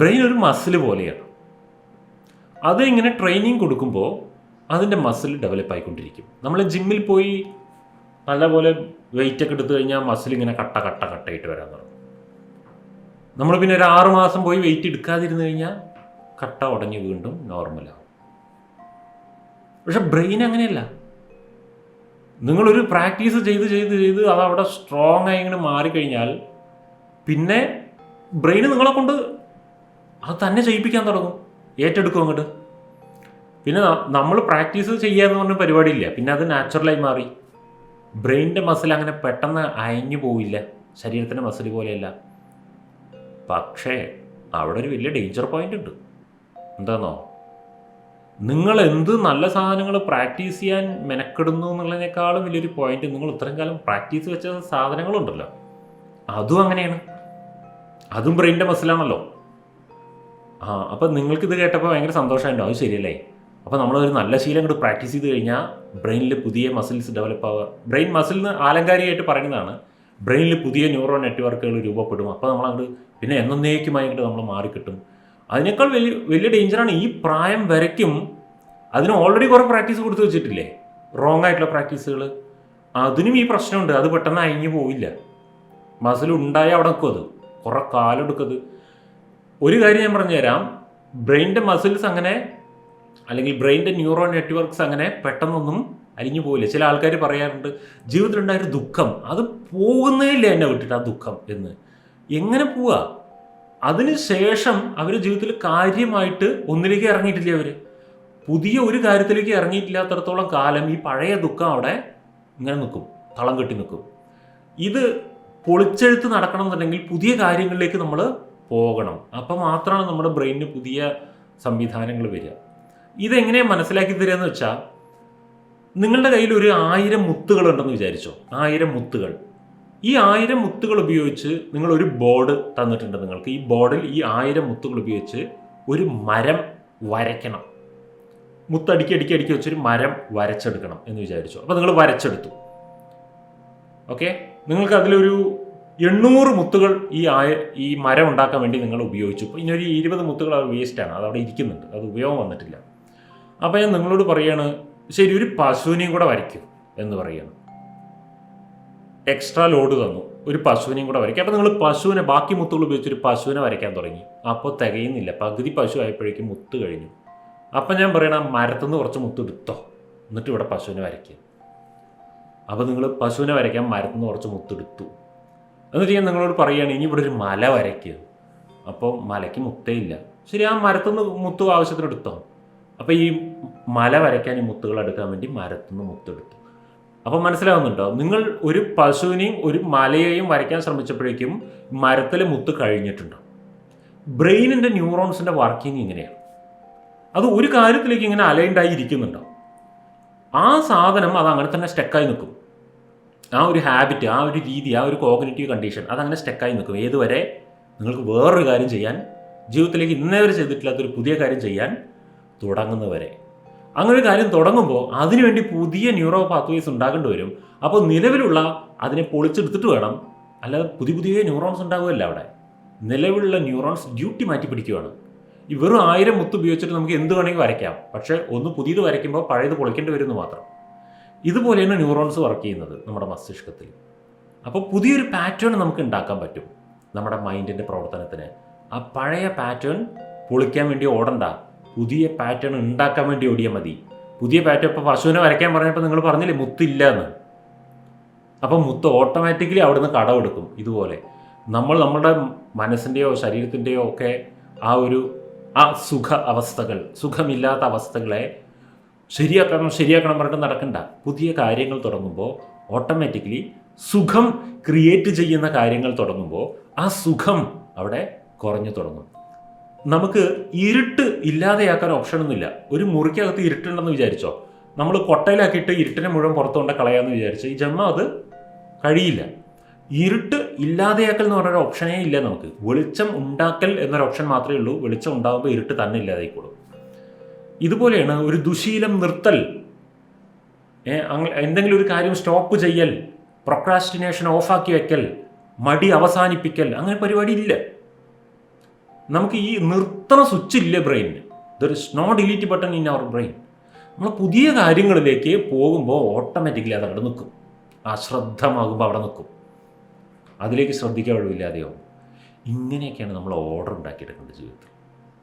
Brain ഒരു muscle പോലെയാണ്. അത് ഇങ്ങനെ ട്രെയിനിങ് കൊടുക്കുമ്പോൾ അതിന്റെ മസിൽ ഡെവലപ്പ് ആയിക്കൊണ്ടിരിക്കും. നമ്മൾ ജിമ്മിൽ പോയി നല്ലപോലെ വെയിറ്റ് ഒക്കെ എടുത്തു കഴിഞ്ഞാൽ മസിൽ ഇങ്ങനെ കട്ട കട്ട കട്ടയിട്ട് വരാൻ തുടങ്ങും. നമ്മൾ പിന്നെ ഒരു ആറ് മാസം പോയി വെയിറ്റ് എടുക്കാതിരുന്നു കഴിഞ്ഞാൽ കട്ട ഉടഞ്ഞ് വീണ്ടും നോർമലാവും പക്ഷെ ബ്രെയിൻ അങ്ങനെയല്ല. നിങ്ങളൊരു പ്രാക്ടീസ് ചെയ്ത് ചെയ്ത് ചെയ്ത് അത് അവിടെ സ്ട്രോങ് ആയി ഇങ്ങനെ മാറിക്കഴിഞ്ഞാൽ പിന്നെ ബ്രെയിൻ നിങ്ങളെ കൊണ്ട് അത് തന്നെ ചെയ്യിപ്പിക്കാൻ തുടങ്ങും. ഏറ്റെടുക്കും അങ്ങോട്ട്. പിന്നെ നമ്മൾ പ്രാക്ടീസ് ചെയ്യാന്ന് പറഞ്ഞ പരിപാടിയില്ല. പിന്നെ അത് നാച്ചുറലായി മാറി. ബ്രെയിനിന്റെ മസിൽ അങ്ങനെ പെട്ടെന്ന് അയഞ്ഞു പോവില്ല. ശരീരത്തിന്റെ മസിൽ പോലെയല്ല. പക്ഷേ അവിടെ ഒരു വലിയ ഡേഞ്ചർ പോയിന്റ് ഉണ്ട്. എന്താണോ നിങ്ങൾ എന്ത് നല്ല സാധനങ്ങൾ പ്രാക്ടീസ് ചെയ്യാൻ മെനക്കെടുന്നു എന്നുള്ളതിനേക്കാളും വലിയൊരു പോയിന്റ് നിങ്ങൾ ഇത്രയും കാലം പ്രാക്ടീസ് വെച്ച സാധനങ്ങളുണ്ടല്ലോ. അതും അങ്ങനെയാണ്. അതും ബ്രെയിനിന്റെ മസിലാണല്ലോ ആ അപ്പം നിങ്ങൾക്ക് ഇത് കേട്ടപ്പോൾ ഭയങ്കര അത് ശരിയല്ലേ? അപ്പോൾ നമ്മളൊരു നല്ല ശീലം കൂടി പ്രാക്ടീസ് ചെയ്ത് കഴിഞ്ഞാൽ ബ്രെയിനിൽ പുതിയ മസിൽസ് ഡെവലപ്പ് ആവുക. ബ്രെയിൻ മസിൽ എന്ന് ആലങ്കാരികമായിട്ട് പറയുന്നതാണ്. ബ്രെയിനിൽ പുതിയ ന്യൂറോ നെറ്റ്വർക്കുകൾ രൂപപ്പെടും. അപ്പോൾ നമ്മളങ്ങോട്ട് പിന്നെ എന്നേക്കുമായിട്ട് നമ്മൾ മാറിക്കിട്ടും. അതിനേക്കാൾ വലിയ വലിയ ഡേഞ്ചറാണ് ഈ പ്രായം വരയ്ക്കും. അതിന് ഓൾറെഡി കുറേ പ്രാക്ടീസ് കൊടുത്തു വെച്ചിട്ടില്ലേ? റോങ് ആയിട്ടുള്ള പ്രാക്ടീസുകൾ അതിനും ഈ പ്രശ്നമുണ്ട്. അത് പെട്ടെന്ന് അയഞ്ഞു പോവില്ല. മസിൽ ഉണ്ടായാൽ അവിടെ നിൽക്കും അത്. കുറേ കാലം എടുക്കത് ഒരു കാര്യം ഞാൻ പറഞ്ഞു തരാം ബ്രെയിന്റെ മസിൽസ് അങ്ങനെ അല്ലെങ്കിൽ ബ്രെയിന്റെ ന്യൂറോ നെറ്റ്വർക്ക്സ് അങ്ങനെ പെട്ടെന്നൊന്നും അലിഞ്ഞു പോവില്ല. ചില ആൾക്കാർ പറയാറുണ്ട് ജീവിതത്തിലുണ്ടായൊരു ദുഃഖം അത് പോകുന്നേ ഇല്ല എന്നെ വിട്ടിട്ട് ആ ദുഃഖം എന്ന്. എങ്ങനെ പോവാ? അതിന് ശേഷം അവർ ജീവിതത്തിൽ കാര്യമായിട്ട് ഒന്നിലേക്ക് ഇറങ്ങിയിട്ടില്ല അവർ പുതിയ ഒരു കാര്യത്തിലേക്ക് ഇറങ്ങിയിട്ടില്ലാത്തടത്തോളം കാലം ഈ പഴയ ദുഃഖം അവിടെ ഇങ്ങനെ നിൽക്കും തളം കെട്ടി നിൽക്കും. ഇത് പൊളിച്ചെഴുത്ത് നടക്കണം എന്നുണ്ടെങ്കിൽ പുതിയ കാര്യങ്ങളിലേക്ക് നമ്മൾ പോകണം. അപ്പം മാത്രമാണ് നമ്മുടെ ബ്രെയിനിന് പുതിയ സംവിധാനങ്ങൾ വരിക. ഇതെങ്ങനെയാണ് മനസ്സിലാക്കി തരിക എന്ന് വെച്ചാൽ നിങ്ങളുടെ കയ്യിൽ ഒരു ആയിരം മുത്തുകൾ ഉണ്ടെന്ന് വിചാരിച്ചോ? ആയിരം മുത്തുകൾ. ഈ ആയിരം മുത്തുകൾ ഉപയോഗിച്ച് നിങ്ങൾ ഒരു ബോർഡ് തന്നിട്ടുണ്ട് നിങ്ങൾക്ക്. ഈ ബോർഡിൽ ഈ ആയിരം മുത്തുകൾ ഉപയോഗിച്ച് ഒരു മരം വരയ്ക്കണം. മുത്തടിക്കി അടുക്കി അടുക്കി വെച്ചൊരു മരം വരച്ചെടുക്കണം എന്ന് വിചാരിച്ചു. അപ്പോൾ നിങ്ങൾ വരച്ചെടുത്തു. ഓക്കെ? നിങ്ങൾക്ക് അതിലൊരു എണ്ണൂറ് മുത്തുകൾ ഈ ആയ ഈ മരം ഉണ്ടാക്കാൻ വേണ്ടി നിങ്ങൾ ഉപയോഗിച്ചു. ഇനി ഒരു ഇരുപത് മുത്തുകൾ അത് വേസ്റ്റാണ് അത് അവിടെ ഇരിക്കുന്നുണ്ട്. അത് ഉപയോഗം വന്നിട്ടില്ല. അപ്പോൾ ഞാൻ നിങ്ങളോട് പറയാണ് ശരി ഒരു പശുവിനെയും കൂടെ വരയ്ക്കും എന്ന് പറയാണ്. എക്സ്ട്രാ ലോഡ് തന്നു. ഒരു പശുവിനെയും കൂടെ വരയ്ക്കും. അപ്പോൾ നിങ്ങൾ പശുവിനെ ബാക്കി മുത്തുകൾ ഉപയോഗിച്ച് ഒരു പശുവിനെ വരയ്ക്കാൻ തുടങ്ങി. അപ്പോൾ തികയുന്നില്ല. പകുതി പശു ആയപ്പോഴേക്കും മുത്ത് കഴിഞ്ഞു. അപ്പം ഞാൻ പറയണ മരത്തുനിന്ന് കുറച്ച് മുത്ത് എടുത്തോ. എന്നിട്ട് ഇവിടെ പശുവിനെ വരയ്ക്കുക അപ്പോൾ നിങ്ങൾ പശുവിനെ വരയ്ക്കാൻ മരത്തുനിന്ന് കുറച്ച് മുത്തെടുത്തു എന്നിട്ട് ഞാൻ നിങ്ങളോട് പറയുകയാണ് ഇനി ഇവിടെ ഒരു മല വരയ്ക്കുക അപ്പോൾ മലയ്ക്ക് മുത്തയില്ല ശരി ആ മരത്തുനിന്ന് മുത്തു ആവശ്യത്തിന് എടുത്തോ. അപ്പോൾ ഈ മല വരയ്ക്കാൻ ഈ മുത്തുകൾ എടുക്കാൻ വേണ്ടി മരത്തുനിന്ന് മുത്തെടുത്തു അപ്പം മനസ്സിലാവുന്നുണ്ടോ? നിങ്ങൾ ഒരു പശുവിനെയും ഒരു മലയെയും വരയ്ക്കാൻ ശ്രമിച്ചപ്പോഴേക്കും മരത്തിലെ മുത്ത് കഴിഞ്ഞിട്ടുണ്ടോ? ബ്രെയിനിന്റെ ന്യൂറോൺസിന്റെ വർക്കിംഗ് ഇങ്ങനെയാണ്. അത് ഒരു കാര്യത്തിലേക്ക് ഇങ്ങനെ അലൈൻഡായി ഇരിക്കുന്നുണ്ടോ? ആ സാധനം അത് അങ്ങനെ തന്നെ സ്റ്റക്കായി നിൽക്കും. ആ ഒരു ഹാബിറ്റ് ആ ഒരു രീതി ആ ഒരു കോഗ്നേറ്റീവ് കണ്ടീഷൻ അതങ്ങനെ സ്റ്റക്കായി നിൽക്കും. ഏതുവരെ? നിങ്ങൾക്ക് വേറൊരു കാര്യം ചെയ്യാൻ ജീവിതത്തിലേക്ക് ഇന്നേ വരെ ചെയ്തിട്ടില്ലാത്തൊരു പുതിയ കാര്യം ചെയ്യാൻ തുടങ്ങുന്നവരെ. അങ്ങനെ ഒരു കാര്യം തുടങ്ങുമ്പോൾ അതിനുവേണ്ടി പുതിയ ന്യൂറോ പാത്വേസ് ഉണ്ടാകേണ്ടി വരും. അപ്പോൾ നിലവിലുള്ള അതിനെ പൊളിച്ചെടുത്തിട്ട് വേണം അല്ലാതെ പുതിയ പുതിയ ന്യൂറോൺസ് ഉണ്ടാവുമല്ല അവിടെ. നിലവിലുള്ള ന്യൂറോൺസ് ഡ്യൂട്ടി മാറ്റി പിടിക്കുകയാണ് ഈ വെറും ആയിരം മുത്ത് ഉപയോഗിച്ചിട്ട് നമുക്ക് എന്ത് വേണമെങ്കിൽ വരയ്ക്കാം. പക്ഷേ ഒന്ന് പുതിയത് വരയ്ക്കുമ്പോൾ പഴയത് പൊളിക്കേണ്ടി വരുമെന്ന് മാത്രം. ഇതുപോലെയാണ് ന്യൂറോൺസ് വർക്ക് ചെയ്യുന്നത് നമ്മുടെ മസ്തിഷ്കത്തിൽ. അപ്പോൾ പുതിയൊരു പാറ്റേൺ നമുക്ക് ഉണ്ടാക്കാൻ പറ്റും നമ്മുടെ മൈൻഡിന്റെ പ്രവർത്തനത്തിന്. ആ പഴയ പാറ്റേൺ പൊളിക്കാൻ വേണ്ടി ഓടണ്ട. പുതിയ പാറ്റേൺ ഉണ്ടാക്കാൻ വേണ്ടി ഓടിയാൽ മതി. പുതിയ പാറ്റേൺ ഇപ്പോൾ പശുവിനെ വരയ്ക്കാൻ പറഞ്ഞപ്പോൾ നിങ്ങൾ പറഞ്ഞില്ലേ മുത്തില്ല എന്ന്. അപ്പം മുത്ത് ഓട്ടോമാറ്റിക്കലി അവിടുന്ന് കടമെടുക്കും ഇതുപോലെ. നമ്മൾ നമ്മുടെ മനസ്സിന്റെയോ ശരീരത്തിന്റെയോ ഒക്കെ ആ ഒരു ആ സുഖ അവസ്ഥകൾ സുഖമില്ലാത്ത അവസ്ഥകളെ ശരിയാക്കണം ശരിയാക്കണം പറഞ്ഞിട്ട് നടക്കണ്ട. പുതിയ കാര്യങ്ങൾ തുടങ്ങുമ്പോൾ ഓട്ടോമാറ്റിക്കലി സുഖം ക്രിയേറ്റ് ചെയ്യുന്ന കാര്യങ്ങൾ തുടങ്ങുമ്പോൾ ആ സുഖം അവിടെ കുറഞ്ഞു തുടങ്ങും. നമുക്ക് ഇരുട്ട് ഇല്ലാതെയാക്കാൻ ഓപ്ഷനൊന്നുമില്ല ഒരു മുറിക്കകത്ത് ഇരുട്ടുണ്ടെന്ന് വിചാരിച്ചോ. നമ്മൾ കൊട്ടയിലാക്കിയിട്ട് ഇരുട്ടിനെ മുഴുവൻ പുറത്തുകൊണ്ട് കളയാമെന്ന് വിചാരിച്ചു ഈ ജന്മം അത് കഴിയില്ല. ഇരുട്ട് ഇല്ലാതെയാക്കൽ എന്ന് പറഞ്ഞൊരു ഓപ്ഷനേ ഇല്ല നമുക്ക്. വെളിച്ചം ഉണ്ടാക്കൽ എന്നൊരു ഓപ്ഷൻ മാത്രമേ ഉള്ളൂ. വെളിച്ചം ഉണ്ടാകുമ്പോൾ ഇരുട്ട് തന്നെ ഇല്ലാതായിക്കോളും. ഇതുപോലെയാണ് ഒരു ദുശീലം നിർത്തൽ. എന്തെങ്കിലും ഒരു കാര്യം സ്റ്റോപ്പ് ചെയ്യൽ പ്രൊക്രാസ്റ്റിനേഷൻ ഓഫാക്കി വെക്കൽ മടി അവസാനിപ്പിക്കൽ അങ്ങനെ പരിപാടി ഇല്ല. നമുക്ക് ഈ നിർത്തണ സ്വിച്ച് ഇല്ല ബ്രെയിനിന് there is no delete button in our brain നമ്മൾ പുതിയ കാര്യങ്ങളിലേക്ക് പോകുമ്പോൾ ഓട്ടോമാറ്റിക്കലി അത് അവിടെ നിൽക്കും. അശ്രദ്ധമാകുമ്പോൾ അവിടെ നിൽക്കും. അതിലേക്ക് ശ്രദ്ധിക്കാൻ ഒഴിവില്ലാതെയാവും. ഇങ്ങനെയൊക്കെയാണ് നമ്മൾ ഓർഡർ ഉണ്ടാക്കിയെടുക്കേണ്ടത് ജീവിതത്തിൽ.